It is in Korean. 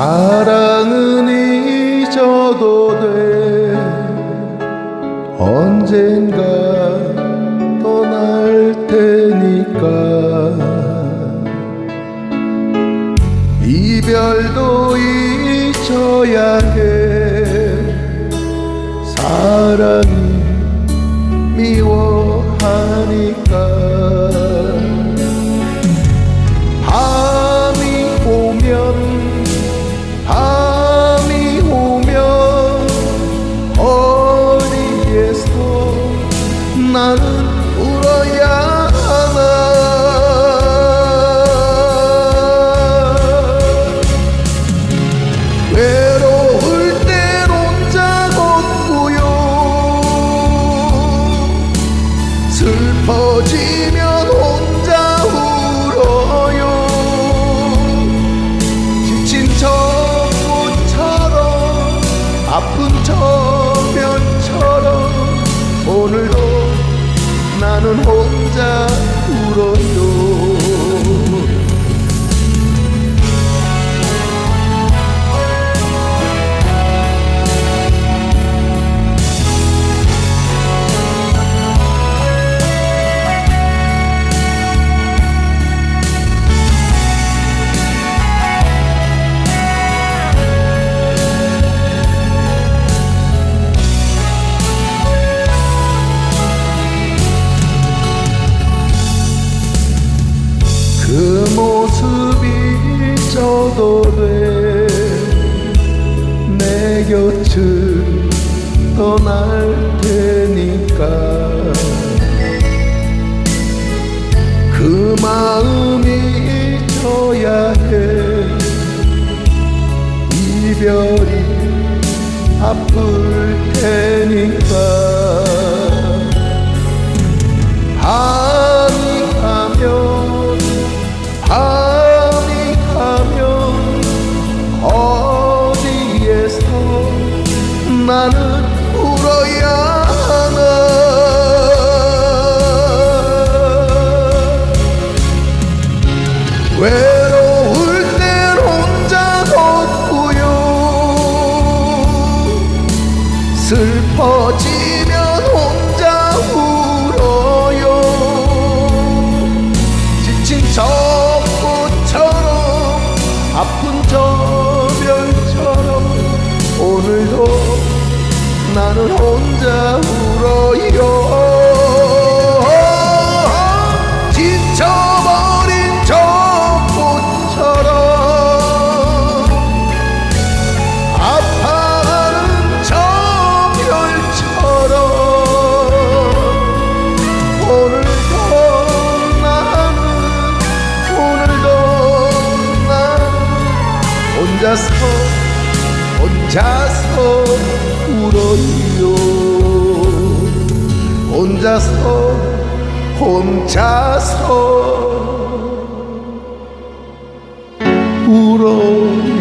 사랑은 잊어도 돼. 언젠가 떠날 테니까. 이별도 잊어야 해. 사랑이 나는 울어야 하나. 외로울 땐 혼자 걷고요. 슬퍼지면 혼자 울어요. 지친 저 꽃처럼 아픈 저별처럼 오늘도 나는 혼자 울어요 그 모습이 잊어도 돼 내 곁을 떠날 테니까. 그 마음이 잊어야 해. 이별이 아플 테니까 외로울 땐 혼자 걷고요. 슬퍼지면 혼자 울 혼자서 혼자서 울어요. 혼자서 혼자서 울어요